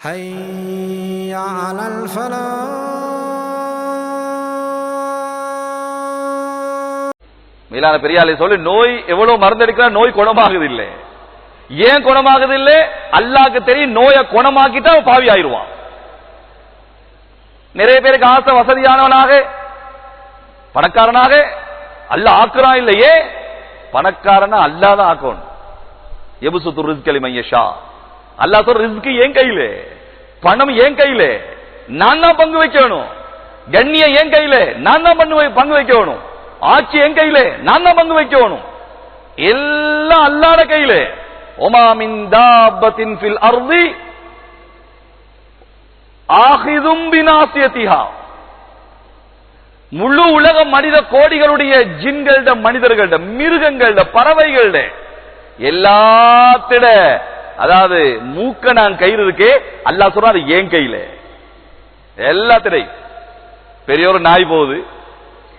حي على الفلاح மேலான பெரியாலை சொல்லி நோய் எவ்வளவு மருந்தெடுக்கிறா நோய் குணமாகுது இல்லை ஏன் குணமாகுது இல்லை அல்லாஹ்க்கு தெரியும் நோயை குணமாக்கிட்டா அவன் பாவி ஆயிருவான் நிறைய பேருக்கு ஆசை வசதியானவனாக பணக்காரனாக அல்ல ஆக்குறான் இல்லையே பணக்காரனா அல்லாதான் ஆக்கணும் எபுசுத்து ரிஸ்கலி மையஷா அல்லா சொல்ற ரிஸ்க் ஏன் கையில? பணம் ஏன் கையில? நான் தான் பங்கு வைக்கணும். கண்ணியம் ஏன் கையில? நான் தான் பண்ணு பங்கு வைக்கணும். ஆட்சி என் கையில? நான் தான் பங்கு வைக்கணும். எல்லாம் அல்லாத கையில. ஒமாமின் தாபத்தின் ஃபில் அர்தி ஆஹிதும் பினாசியத்திஹா. முழு உலக மனித கோடிகளுடைய ஜின்கள்ட மனிதர்கள்ட மிருகங்கள்ட பறவைகள்ட எல்லாத்திட அதாவது மூக்க நான் கயிறு இருக்கே அல்லாஹ் சொல்ற அது ஏன் கையில எல்லாத்திலையும் பெரிய ஒரு நாய் போகுது.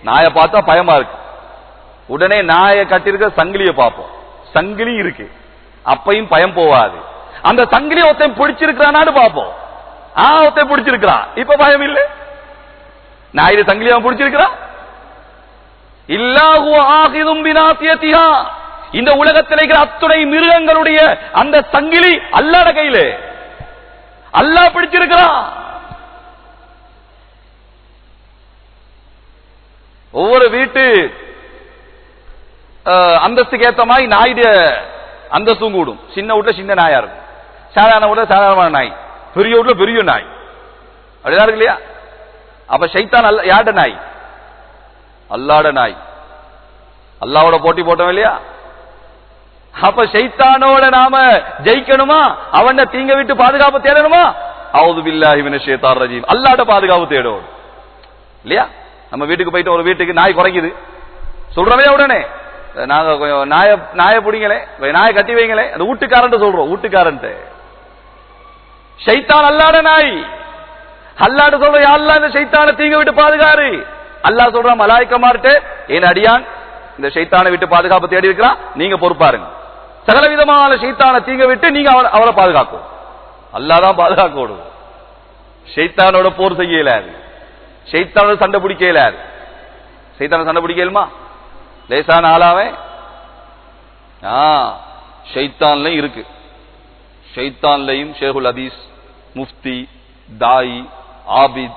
நாயை பார்த்தா பயமா இருக்கு. உடனே நாயை கட்டிருக்க சங்கிலியை பார்ப்போம். சங்கிலி இருக்கு. அப்பையும் பயம் போவாது அந்த சங்கிலி ஒருத்தன் பிடிச்சிருக்கிறான்னு பார்ப்போம். ஆ ஒருத்தன் பிடிச்சிருக்கிறான். இப்ப பயம் இல்லை? நாயுடு அவன் பிடிச்சிருக்கிறான்? இல்லாஹு ஆகிதும் பினாசியத்திஹா. இந்த உலகத்தில் இருக்கிற அத்துணை மிருகங்களுடைய அந்த சங்கிலி அல்லாட கையில. அல்லாஹ் பிடிச்சிருக்கிறான். ஒவ்வொரு வீட்டு அந்தஸ்துக்கு ஏத்த மாதிரி நாயுடைய அந்தஸ்தும் கூடும். சின்ன வீட்டுல சின்ன நாயா இருக்கும். சாதாரண வீட்டுல சாதாரணமான நாய். பெரிய வீட்டுல பெரிய நாய். அப்படிதான் இருக்கு இல்லையா? அப்ப சைத்தான் யாட நாய்? அல்லாட நாய். அல்லாவோட போட்டி போட்டோம் இல்லையா? அப்ப சைத்தானோட நாம ஜெயிக்கணுமா? அவன தீங்க விட்டு பாதுகாப்பு தேடணுமா? அவுது பில்லாஹி மினஷ் ரஜீம். அல்லாட்ட பாதுகாப்பு தேடும் இல்லையா? நம்ம வீட்டுக்கு போயிட்டு ஒரு வீட்டுக்கு நாய் குறைக்குது. சொல்றவே உடனே. நாங்க கொஞ்சம் நாய நாய பிடிங்களே நாய கட்டி வைங்களே. அந்த வீட்டுக்காரன் சொல்றோம். வீட்டுக்காரன் சைத்தான் அல்லாட நாய். அல்லாட சொல்ற யாழ்லா இந்த ஷைத்தான தீங்க விட்டு பாதுகாரு அல்லாஹ் சொல்ற மலாய்க்கமார்ட்டு என் அடியான்? இந்த ஷைத்தானை விட்டு பாதுகாப்பு தேடி இருக்கிறான் நீங்க பொறுப்பாருங்க. சகல விதமான ஷைத்தான தீங்க விட்டு நீங்க அவரை- பாதுகாக்கும். அல்லாதான் பாதுகாக்கணும் பாதுகாக்க போர் செய்ய இயலாது ஷைத்தானோட சண்டை பிடிக்க இயலாது சண்டை பிடிக்கலுமா லேசான ஆளாவே? ஷைத்தான்லையும் இருக்கு. ஷைத்தான்லையும் ஷேகுல் ஹதீஸ் முஃப்தி தாயி ஆபித்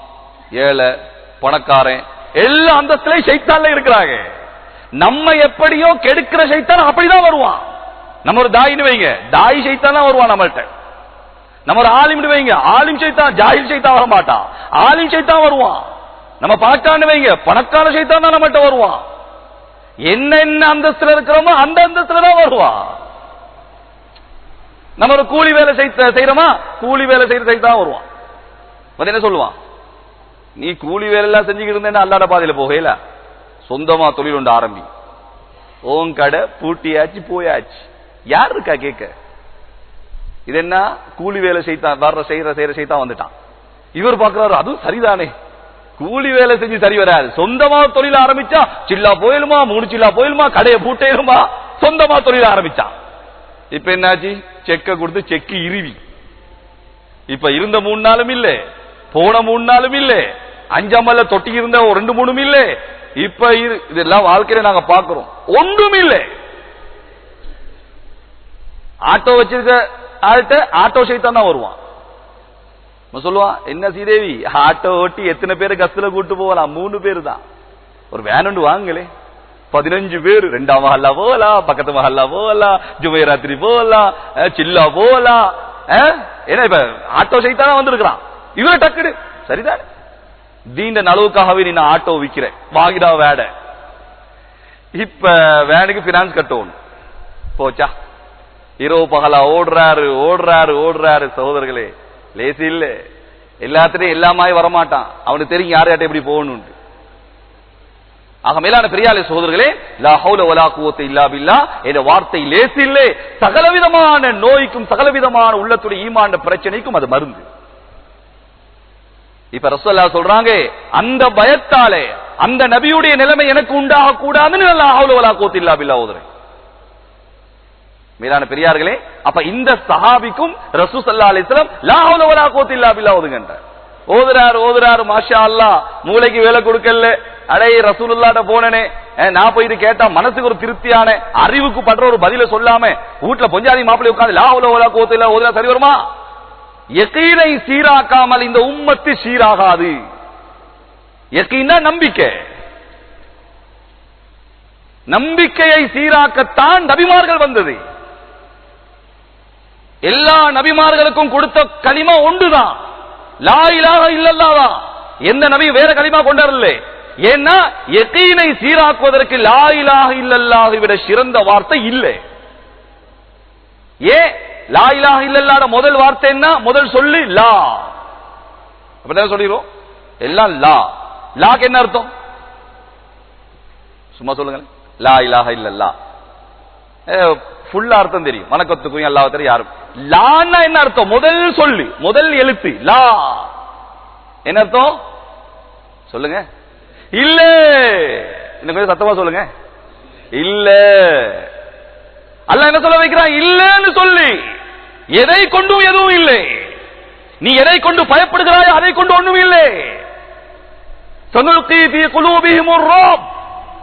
ஏழை பணக்காரன் எல்லா அந்தஸ்துலயும் ஷைத்தான்ல இருக்கிறாங்க. நம்ம எப்படியோ கெடுக்கிற சைத்தான் அப்படிதான் வருவான். நம்ம ஒரு தாயின்னு வைங்க. தாய் சைத்தான் வருவான் நம்மள்ட்ட. நம்ம ஒரு ஆலிம்னு வைங்க. ஆலிம் சைத்தான் ஜாயில் சைத்தான் வர மாட்டான். ஆலிம் சைத்தான் வருவான். நம்ம பணக்காரன்னு வைங்க. பணக்கார சைத்தான் தான் நம்மகிட்ட வருவான். என்ன என்ன அந்தஸ்துல இருக்கிறோமோ அந்த அந்தஸ்துல தான் வருவான். நம்ம ஒரு கூலி வேலை செய்த- செய்யறோமா கூலி வேலை செய்யற சைத்தான் வருவான். என்ன சொல்லுவான்? நீ கூலி வேலை எல்லாம் செஞ்சுக்கிட்டு இருந்தேன்னா அல்லாட பாதையில போகல சொந்தமா தொழில் ஒன்று ஆரம்பி. ஓன் கடை பூட்டியாச்சு போயாச்சு. யார் இருக்கா கேட்க? இது என்ன கூலி வேலை செய்தான் வர்ற செய்யற செய்யற செய்தான் வந்துட்டான். இவர் பாக்குறாரு அதுவும் சரிதானே. கூலி வேலை செஞ்சு சரி வராது. சொந்தமா தொழில் ஆரம்பிச்சா சில்லா போயிலுமா மூணு சில்லா போயிலுமா கடையை பூட்டையிலுமா சொந்தமா தொழில் ஆரம்பிச்சான். இப்ப என்னாச்சு? செக்க கொடுத்து செக்கு இருவி இப்ப இருந்த மூணு நாளும் இல்ல போன மூணு நாளும் இல்ல அஞ்சாமல்ல தொட்டி இருந்த ஒரு ரெண்டு மூணும் இல்ல. இப்ப இரு- இதெல்லாம் வாழ்க்கையில நாங்க பாக்குறோம் ஒன்றும் இல்லை. ஆட்டோ வச்சிருக்க ஆள்கிட்ட ஆட்டோ சைத்தான் தான் வருவான். சொல்லுவான் என்ன சீதேவி ஆட்டோ ஓட்டி எத்தனை பேரை கஸ்துல கூட்டு போகலாம்? மூணு பேர் தான் ஒரு வேன் ஒன்று பதினஞ்சு பேர் ரெண்டாம் மஹல்லா போகலாம் பக்கத்து மஹல்லா போகலாம் ஜுமைராத்திரி போகலாம் சில்லா போகலாம் ஏன்னா என்ன இப்ப ஆட்டோ சைத்தானா வந்திருக்கிறான். இவரை டக்குடு சரிதான். தீண்ட அளவுக்காகவே நீ நான் ஆட்டோ விக்கிறேன். வாங்கிடா வேட. இப்ப வேனுக்கு பினான்ஸ் கட்டணும். போச்சா? இரவு பகலா ஓடுறாரு ஓடுறாரு ஓடுறாரு. சகோதரர்களே லேசி இல்ல. எல்லாத்திலையும் எல்லாமாய் வரமாட்டான். அவனுக்கு தெரியும் யார் யார்ட்ட எப்படி போகணும் ஆக மேலான பெரியாலே சோதர்களே லா ஹவுல வலா குவத்த இல்லா பில்லா என்ற வார்த்தை லேசி சகலவிதமான நோய்க்கும் சகலவிதமான உள்ளத்துடைய ஈமாண்ட பிரச்சனைக்கும் அது மருந்து. இப்ப ரசோல்லா சொல்றாங்க அந்த பயத்தாலே அந்த நபியுடைய நிலைமை எனக்கு உண்டாக கூடாதுன்னு லா ஹவுல வலா குவத்த இல்லா பில்லா ஓதுறேன். மேலான பெரியார்களே அப்ப இந்த சஹாபிக்கும் ரசூ சல்லா அலிஸ்லாம் லா கோத்தில்லா பில்லா ஓதுங்கன்ற ஓதுறாரு ஓதுறாரு மாஷா அல்லாஹ் மூளைக்கு வேலை கொடுக்கல அடே ரசூலுல்லாட்ட போனனே. நான் நான் போயிட்டு கேட்டா மனசுக்கு ஒரு திருப்தியான அறிவுக்கு படுற ஒரு பதில சொல்லாம வீட்டுல பொஞ்சாதி மாப்பிள்ளை உட்காந்து லா ஓலா கோத்தில்லா குவத்த இல்லா சரி வருமா? எக்கீனை சீராக்காமல் இந்த உம்மத்து சீராகாது. யகீனா நம்பிக்கை. நம்பிக்கையை சீராக்கத்தான் நபிமார்கள் வந்தது. எல்லா நபிமார்களுக்கும் கொடுத்த களிமா ஒன்றுதான். லா இலாக இல்லல்லாஹ் எந்த நபி வேற களிமா கொண்டாடல ஏன்னா யகீனை சீராக்குவதற்கு லா இலாக இல்லல்லாஹ் விட சிறந்த வார்த்தை இல்லை. ஏ லா இலாக இல்லல்லாஹ் முதல் வார்த்தை என்ன? முதல் சொல்லு லா. அப்படிதான் சொல்லிடுவோம். எல்லாம் லா. லாக்கு என்ன அர்த்தம்? சும்மா சொல்லுங்க லா இலாஹ இல்லல்லா. ஃபுல்லா அர்த்தம் தெரியும். வணக்கத்துக்கும் அல்லாஹ் யாரும். லான்னா என்ன அர்த்தம்? முதல் சொல்லு. முதல் எழுத்து. லா. என்ன அர்த்தம்? சொல்லுங்க. இல்ல. இன்னும் கொஞ்சம் சத்தமா சொல்லுங்க. இல்ல. அல்ல என்ன சொல்ல வைக்கிறான்? இல்லன்னு சொல்லி. எதை கொண்டும் எதுவும் இல்லை. நீ எதை கொண்டு பயப்படுகிறாய் அதை கொண்டு ஒண்ணும் இல்லை.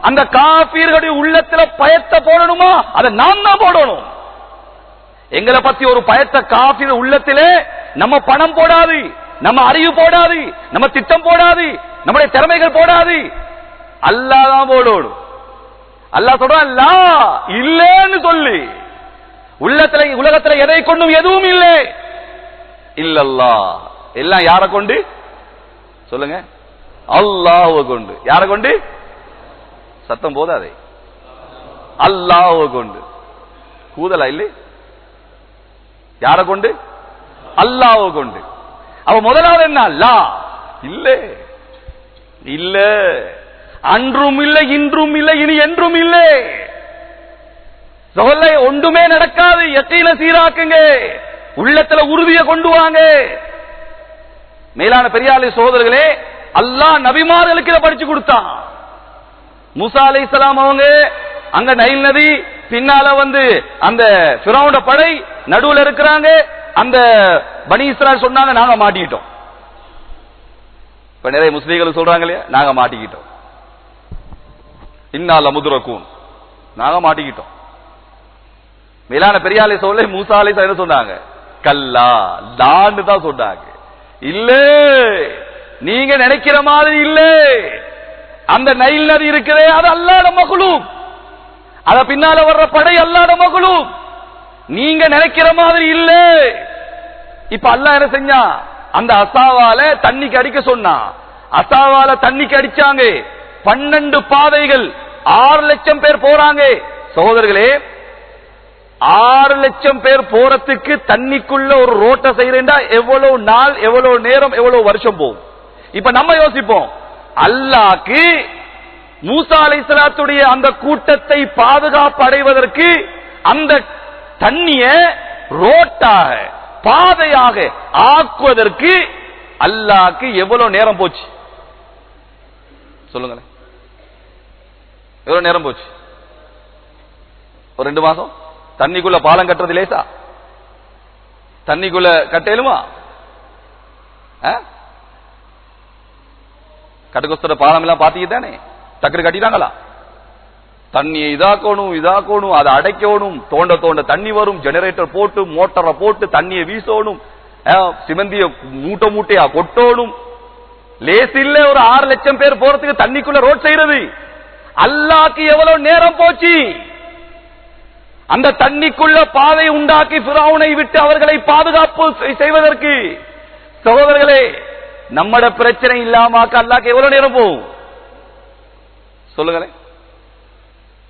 அந்த காபீர்களுடைய உள்ளத்துல பயத்தை போடணுமா? அதை நான் தான் போடணும். எங்களை பத்தி ஒரு பயத்தை காஃபி உள்ளத்திலே நம்ம பணம் போடாது நம்ம அறிவு போடாது நம்ம திட்டம் போடாது நம்முடைய திறமைகள் போடாது. அல்லாஹ் தான் போடணும் அல்லாஹ் சொல்றான் இல்லன்னு சொல்லி. உள்ளத்துல உலகத்துல எதை கொண்டும் எதுவும் இல்லை. இல்லல்லா எல்லாம் யாரை கொண்டு? சொல்லுங்க. அல்லாஹ்வை கொண்டு. யாரை கொண்டு? சத்தம் போதாதே. அல்லாஹ்வை கொண்டு. கூதலா இல்லை யாரை கொண்டு? அல்லாஹ்வை கொண்டு. அவ முதலாவது என்ன? லா. இல்ல. இல்ல. அன்றும் இல்லை இன்றும் இல்லை இனி என்றும் இல்லை. சொல்ல ஒன்றுமே நடக்காது. எத்தையில சீராக்குங்க. உள்ளத்துல உறுதியை கொண்டு வாங்க. மேலான பெரியாலை சோதர்களே அல்லாஹ் நபிமார்களுக்கு இதை படிச்சு கொடுத்தான். முசா அலை அவங்க அங்க நைல் நதி பின்னால வந்து அந்த பிறவுண்ட படை நடுவுல இருக்கிறாங்க. அந்த பனி சொன்னாங்க நாங்க மாட்டிக்கிட்டோம். இப்ப நிறைய முஸ்லீம்கள் சொல்றாங்க இல்லையா? நாங்க மாட்டிக்கிட்டோம். இன்னால முதுரக்கூன். நாங்க மாட்டிக்கிட்டோம். மேலான பெரியாலை சொல்ல மூசாலை என்ன சொன்னாங்க? கல்லா லான்னு தான் சொன்னாங்க. இல்ல நீங்க நினைக்கிற மாதிரி இல்ல. அந்த நைல் நதி இருக்கிறே அது அல்லாட மகளும் அத பின்னால வர்ற படை அல்லாத மகளும். நீங்க நினைக்கிற மாதிரி இல்ல. இப்ப அல்ல என்ன செஞ்சா? அந்த அசாவால தண்ணிக்கு அடிக்க சொன்னான் அசாவால தண்ணிக்கு அடிச்சாங்க. பன்னெண்டு பாதைகள் ஆறு லட்சம் பேர் போறாங்க. சகோதரர்களே ஆறு லட்சம் பேர் போறதுக்கு தண்ணிக்குள்ள ஒரு ரோட்டை செய்யறேன்டா. எவ்வளவு நாள் எவ்வளவு நேரம் எவ்வளவு வருஷம் போகும். இப்ப நம்ம யோசிப்போம். அல்லாக்கு மூசா அலைசலாத்துடைய அந்த கூட்டத்தை பாதுகாப்பு அடைவதற்கு அந்த தண்ணிய ரோட்டாக பாதையாக ஆக்குவதற்கு அல்லாக்கு எவ்வளவு நேரம் போச்சு? சொல்லுங்களேன். எவ்வளவு நேரம் போச்சு? ஒரு ரெண்டு மாசம்? தண்ணிக்குள்ள பாலம் கட்டுறது லேசா? தண்ணிக்குள்ள கட்டையிலுமா கட்டுக்கொஸ்தர பாலம் எல்லாம் பாத்தீங்க தானே டக்குனு கட்டிட்டாங்களா? தண்ணியை இதாக்கணும் இதாக்கணும் அதை அடைக்கணும். தோண்ட தோண்ட தண்ணி வரும் ஜெனரேட்டர் போட்டு மோட்டரை போட்டு தண்ணியை வீசணும். சிமந்திய மூட்டை மூட்டையா கொட்டணும். லேசில்ல ஒரு ஆறு லட்சம் பேர் போறதுக்கு தண்ணிக்குள்ள ரோட் செய்யறது. அல்லாக்கு எவ்வளவு நேரம் போச்சு? அந்த தண்ணிக்குள்ள பாதை உண்டாக்கி பிராவுனை விட்டு அவர்களை பாதுகாப்பு செய்- செய்வதற்கு. சகோதரர்களே நம்மட பிரச்சனை இல்லாமக்க அல்லாக்கு எவ்வளவு நேரம் போகும்? சொல்லுங்களேன்.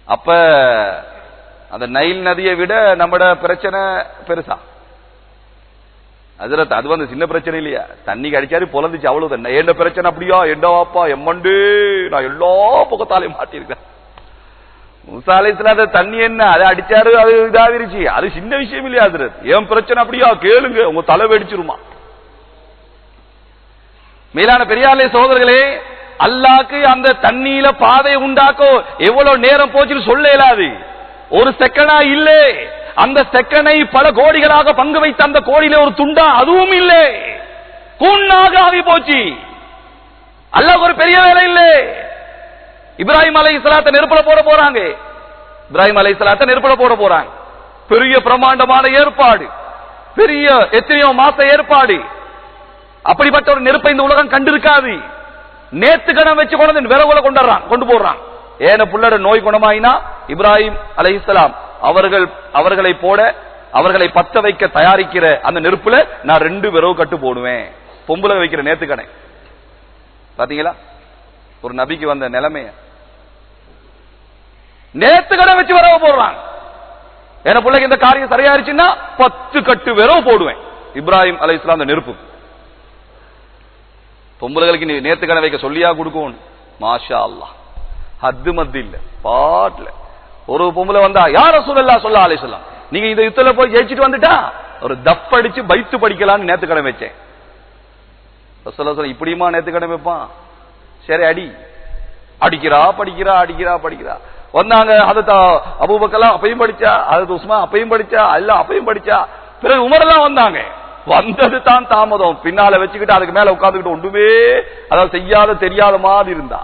அப்ப அந்த நைல் நதியை விட நம்மட பிரச்சனை பெருசா. அதுல அது வந்து சின்ன பிரச்சனை இல்லையா? தண்ணி அடிச்சாரு பொலந்துச்சு அவ்வளவு என்ன பிரச்சனை அப்படியா? என்னவாப்பா எம்மண்டு நான் எல்லா பக்கத்தாலையும் மாட்டிருக்கேன் முசாலேஸ்ல அந்த தண்ணி என்ன? அதை அடிச்சாரு அது இதாகிருச்சு. அது சின்ன விஷயம் இல்லையா அது ஏன் பிரச்சனை அப்படியா? கேளுங்க உங்க தலை வெடிச்சிருமா. மேலான பெரியாலே சோதர்களே அல்லாக்கு அந்த தண்ணியில பாதை உண்டாக்கோ எவ்வளவு நேரம் போச்சுன்னு சொல்ல இயலாது ஒரு செகண்டா இல்லை. அந்த செகனை பல கோடிகளாக பங்கு வைத்த அந்த கோடியில ஒரு துண்டா அதுவும் இல்லை. கூண்ணாக ஆகி போச்சு. அல்லாஹ் ஒரு பெரிய வேலை இல்லை. இப்ராஹிம் அலை இஸ்லாத்தை நெருப்புல போட போறாங்க. இப்ராஹிம் அலை இஸ்லாத்தை நெருப்புல போட போறாங்க. பெரிய பிரமாண்டமான ஏற்பாடு. பெரிய எத்தனையோ மாச ஏற்பாடு. அப்படிப்பட்ட ஒரு நெருப்பை இந்த உலகம் கண்டிருக்காது. நேத்து கணம் வச்சு கொண்டு வந்து விரவுல கொண்டுறான் கொண்டு போடுறான். ஏன புள்ளட நோய் குணமாயினா? இப்ராஹிம் அலைஹிஸ்ஸலாம் அவர்கள் அவர்களை போட அவர்களை பத்த வைக்க தயாரிக்கிற அந்த நெருப்புல நான் ரெண்டு விரவு கட்டு போடுவேன். பொம்பளை வைக்கிற நேத்து கடை பாத்தீங்களா? ஒரு நபிக்கு வந்த நிலைமைய. நேத்து கடை வச்சு விரவு போடுறான். என பிள்ளைக்கு இந்த காரியம் சரியாயிருச்சுன்னா பத்து கட்டு விரவு போடுவேன். இப்ராஹிம் அலை இஸ்லாம் அந்த நெருப்பு. பொம்பளைகளுக்கு நீ நேத்து கடை வைக்க சொல்லியா கொடுக்கணும் மாஷா அல்லா ஹத்து மத்து இல்ல. பாட்டுல. ஒரு பொம்பளை வந்தா யார சொல்லலா சொல்ல ஆலை சொல்லலாம் நீங்க இந்த யுத்தத்துல போய் ஜெயிச்சுட்டு வந்துட்டா? ஒரு தப்படிச்சு பைத்து படிக்கலாம்னு நேத்து கடன் வச்சேன் சொல்ல சொல்ல இப்படியுமா நேத்து கடன் வைப்பான்? சரி அடி. அடிக்கிறா படிக்கிறா அடிக்கிறா படிக்கிறா. வந்தாங்க அதத்த அபூபக்கெல்லாம் அப்பையும் படிச்சா அது உஸ்மா அப்பையும் படிச்சா எல்லாம் அப்பையும் படிச்சா. பிறகு உமரெல்லாம் வந்தாங்க. வந்தது தான் தாமதம். பின்னால வச்சுக்கிட்டு அதுக்கு மேல உட்கார்ந்துக்கிட்டு ஒன்றுமே அதாவது செய்யாத தெரியாத மாதிரி இருந்தா.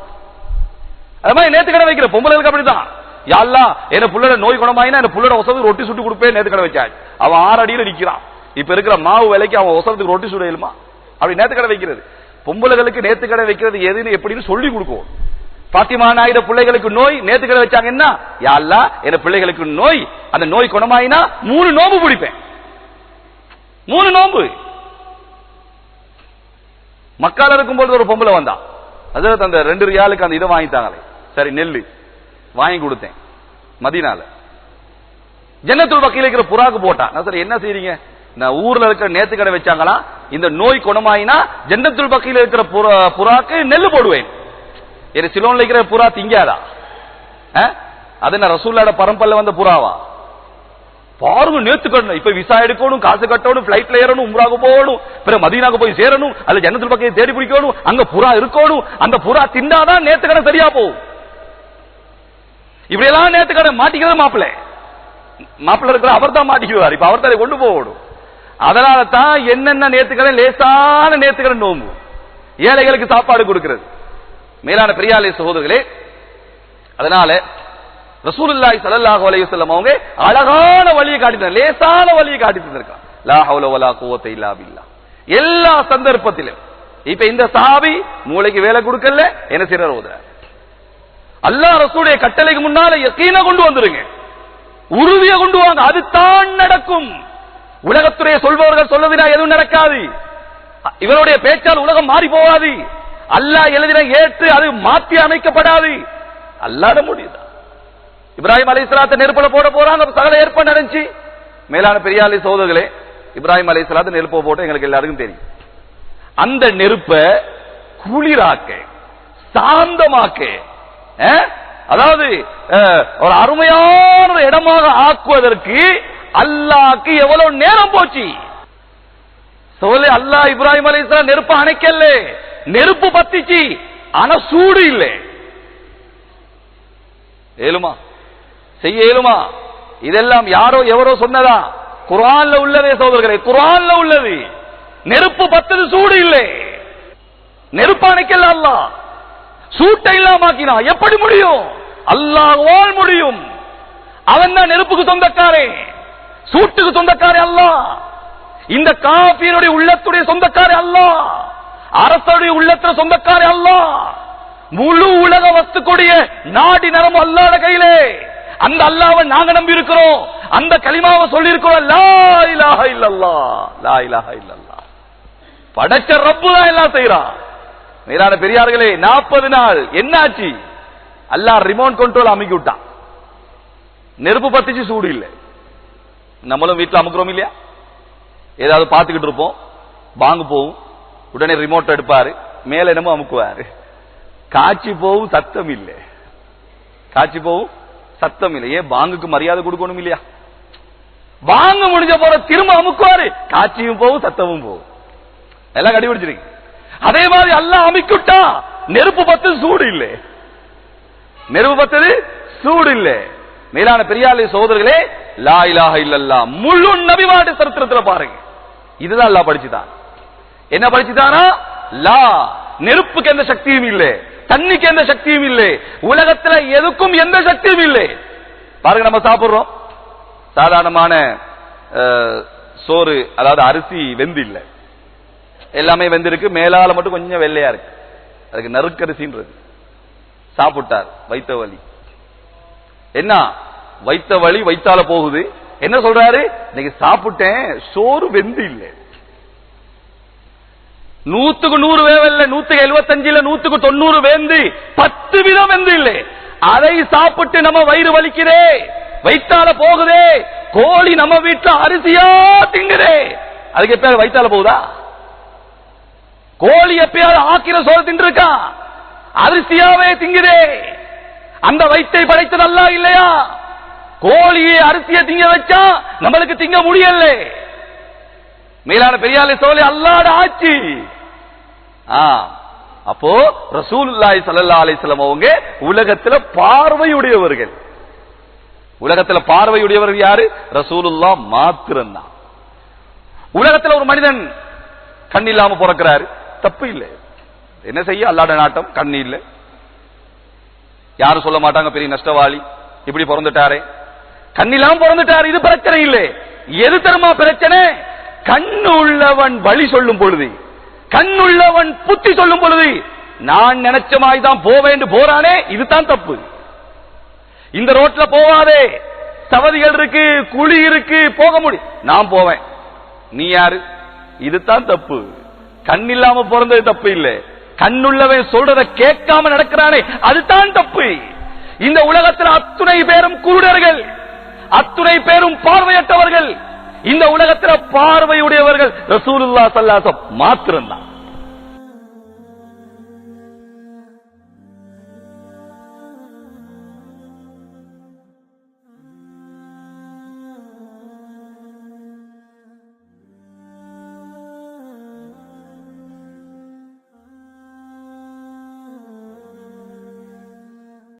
அது மாதிரி நேத்து கடை வைக்கிற பொம்பளைகளுக்கு அப்படிதான். யாழ்லா என்ன புள்ளட நோய் குணமாயினா என்ன புள்ளட ஒசந்து ரொட்டி சுட்டு கொடுப்பேன் நேத்து கடை வச்சாச்சு அவன் ஆறு அடியில நிக்கிறான். இப்ப இருக்கிற மாவு விலைக்கு அவன் ஒசரத்துக்கு ரொட்டி சுடையிலுமா அப்படி நேத்து கடை வைக்கிறது. பொம்பளைகளுக்கு நேத்து கடை வைக்கிறது எதுன்னு எப்படின்னு சொல்லி கொடுக்கும் பாத்திமா நாயுட பிள்ளைகளுக்கு நோய் நேத்து கடை வச்சாங்கன்னா யாழ்லா என்ன பிள்ளைகளுக்கு நோய் அந்த நோய் குணமாயினா மூணு நோம்பு பிடிப்பேன். மூணு நோம்பு. மக்கால இருக்கும்போது ஒரு பொம்பளை வந்தா. அதில் அந்த ரெண்டு ரியாலுக்கு அந்த இதை வாங்கித்தாங்களே. சரி நெல்லு. வாங்கி கொடுத்தேன். மதினால. ஜன்னத்துள் பக்கையில் இருக்கிற புறாக்கு போட்டான். நான் சரி என்ன செய்றீங்க? நான் ஊர்ல இருக்கிற நேத்து கடை வச்சாங்களா? இந்த நோய் குணமாயினா ஜன்னத்துள் பக்கையில் இருக்கிற புறா- புறாக்கு நெல்லு போடுவேன். இது சிலோன்ல இருக்கிற புறா திங்காதா? அது என்ன ரசூல்லாட பரம்பல்ல வந்த புறாவா? பாருங்க நேத்து கட்டணும். இப்ப விசா எடுக்கணும் காசு கட்டணும் பிளைட்ல ஏறணும் உம்ராக போகணும் பிறகு மதீனாக்கு போய் சேரணும் அல்ல ஜன்னத்தில் பக்கம் தேடி பிடிக்கணும் அங்க புறா இருக்கணும் அந்த புறா திண்டாதான் நேத்து கடை சரியா போகும். இப்படி எல்லாம் நேத்து கடை மாட்டிக்கிறது மாப்பிள்ள? மாப்பிள்ள இருக்கிற அவர் தான் மாட்டிக்குவார். இப்ப அவர் தான் கொண்டு போகணும். அதனால தான் என்னென்ன நேத்துக்கடை லேசான நேத்துக்கடை நோம்பு. ஏழைகளுக்கு சாப்பாடு கொடுக்கிறது. மேலான பெரியாலே சகோதரர்களே அதனால ரசூலுல்லாஹி ஸல்லல்லாஹு அலைஹி வஸல்லம் அவங்க அழகான வழியை காட்டி லேசான வழியை காட்டி தந்திருக்காங்க லா ஹவுல வலா குவத்த இல்லா எல்லா சந்தர்ப்பத்திலும். இப்ப இந்த சஹாபி மூளைக்கு வேலை கொடுக்கல என்ன சிறர் ஓதுறார் அல்லாஹ் ரசூடைய கட்டளைக்கு முன்னால எக்கீன கொண்டு வந்துருங்க. உறுதியை கொண்டு வாங்க அது தான் நடக்கும். உலகத்துடைய சொல்பவர்கள் சொல்லதினா எதுவும் நடக்காது. இவருடைய பேச்சால் உலகம் மாறி போகாது. அல்லாஹ் எழுதின ஏற்று அது மாற்றி அமைக்கப்படாது. அல்லாட முடியுதா? இப்ராஹிம் அலை இஸ்லாத்தை நெருப்புல போட போறாங்க. சகல ஏற்பாடு நடந்துச்சு. மேலான பெரியாளி சோதர்களே இப்ராஹிம் அலை இஸ்லாத்தை நெருப்பை போட்டு எங்களுக்கு எல்லாருக்கும் தெரியும். அந்த நெருப்ப குளிராக்க சாந்தமாக்க அதாவது அஹ், ஒரு அருமையான ஒரு இடமாக ஆக்குவதற்கு அல்லாக்கு எவ்வளவு நேரம் போச்சு? சொல்லு அல்லாஹ் இப்ராஹிம் அலி இஸ்லாம் நெருப்பு அணைக்கல நெருப்பு பத்திச்சு. ஆனா சூடு இல்லை. ஏழுமா? செய்ய இயலுமா? இதெல்லாம் யாரோ எவரோ சொன்னதா? குரான்ல உள்ளதே சோதர்களே குரான்ல உள்ளது. நெருப்பு பத்தது சூடு இல்லை. நெருப்பு அணைக்கல சூட்டை இல்லாமக்கினா எப்படி முடியும்? அல்லாஹ்வால் முடியும். அவன் தான் நெருப்புக்கு சொந்தக்காரே. சூட்டுக்கு சொந்தக்காரே அல்லாஹ். இந்த காஃபியனுடைய உள்ளத்துடைய சொந்தக்காரே அல்லாஹ். அரசுடைய உள்ளத்துல சொந்தக்காரே அல்லாஹ். முழு உலக வஸ்துக்குடைய நாடி நரம்பு அல்லாத கையிலே. அந்த அல்லாவை நாங்க நம்பி இருக்கிறோம் அந்த களிமாவை சொல்லி இருக்கிறோம் லா இலாஹ இல்லல்லா லா இலாஹ இல்லல்லா படைச்ச ரப்பு தான் எல்லாம் செய்யறான் மேலான பெரியார்களே நாற்பது நாள். என்னாச்சு? அல்லாஹ் ரிமோட் கண்ட்ரோல் அமைக்கி விட்டான். நெருப்பு பத்திச்சு சூடு இல்லை. நம்மளும் வீட்டுல அமுக்கிறோம் இல்லையா? ஏதாவது பார்த்துக்கிட்டு இருப்போம். பாங்கு போகும். உடனே ரிமோட் எடுப்பாரு. மேல என்னமோ அமுக்குவாரு. காட்சி போவும் சத்தம் இல்லை. காட்சி போவும் சத்தம் இல்லையே பாங்குக்கு மரியாதை கொடுக்கணும் இல்லையா வாங்க முடிஞ்ச போற திரும்ப அமுக்குவாரு. காட்சியும் போகும் சத்தமும் போகும். எல்லாம் கண்டுபிடிச்சிருக்கு. அதே மாதிரி எல்லாம் அமைக்கிட்டா நெருப்பு பத்து சூடு இல்லை. நெருப்பு பத்தது சூடு இல்லை. மேலான பெரியாளி சோதர்களே லா இல்லல்லா முழு நபிவாடு சரித்திரத்தில் பாருங்க. இதுதான் அல்லாஹ் படிச்சுதான். என்ன படிச்சுதானா? லா நெருப்புக்கு எந்த சக்தியும் இல்லை. தண்ணிக்கு எந்த சக்தியும் இல்லை. உலகத்துல எதுக்கும் எந்த சக்தியும் இல்லை. பாருங்க நம்ம சாப்பிடுறோம். சாதாரணமான அஹ், சோறு அதாவது அரிசி வெந்து இல்லை. எல்லாமே வெந்திருக்கு. மேலால மட்டும் கொஞ்சம் வெள்ளையா இருக்கு. அதுக்கு நறுக்கரிசின்றது. சாப்பிட்டார் வைத்த வழி என்ன? வைத்த வழி வைத்தால போகுது. என்ன சொல்றாரு? இன்னைக்கு சாப்பிட்டேன் சோறு வெந்து இல்லை. நூத்துக்கு நூறு வேவல்ல நூத்துக்கு எழுபத்தஞ்சுல நூத்துக்கு தொண்ணூறு வேந்து பத்து விதம் வெந்து இல்லை. அதை சாப்பிட்டு நம்ம வயிறு வலிக்கிறே வைத்தால போகுதே கோழி நம்ம வீட்டுல அரிசியா திங்குதே. அதுக்கு எப்ப வைத்தால போகுதா? கோழி எப்பயாவது ஆக்கிர சோறு தின்றுருக்கா? அரிசியாவே திங்குதே. அந்த வயிற்றை படைத்தது அல்லா இல்லையா? கோழியை அரிசியை திங்க வச்சா நம்மளுக்கு திங்க முடியல மேலான பெரியாலே சோழி அல்லாட ஆட்சி. அப்போ ரசூலுல்லாஹி சல்லா அலைஹி அவங்க உலகத்துல பார்வையுடையவர்கள். உலகத்துல பார்வையுடையவர்கள் யாரு? ரசூலுல்லா மாத்திரம்தான். உலகத்துல ஒரு மனிதன் கண் இல்லாம பிறக்கிறாரு. தப்பு இல்லை. என்ன செய்ய? அல்லாட நாட்டம் கண் இல்ல. யாரும் சொல்ல மாட்டாங்க பெரிய நஷ்டவாளி. இப்படி பிறந்துட்டாரே. கண் இல்லாம பிறந்துட்டாரு இது பிரச்சனை இல்லை. எது தருமா பிரச்சனை? கண்ணு உள்ளவன் வழி சொல்லும் பொழுது. கண்ணுள்ளவன் புத்தி சொல்லும் பொழுது நான் நினைச்ச மாதிரி தான் போவேன் போறானே இதுதான் தப்பு. இந்த ரோட்ல போவாதே. சவதிகள் இருக்கு குழி இருக்கு போக முடியும் நான் போவேன். நீ யாரு? இதுதான் தப்பு. கண் இல்லாம பிறந்தது தப்பு இல்லை. கண்ணுள்ளவன் சொல்றத கேட்காம நடக்கிறானே அதுதான் தப்பு. இந்த உலகத்தில் அத்துணை பேரும் குருடர்கள் அத்துணை பேரும் பார்வையற்றவர்கள் இந்த உலகத்தில் பார்வையுடையவர்கள் ரசூலுல்லா சல்லாசம் மாத்திரம்தான்.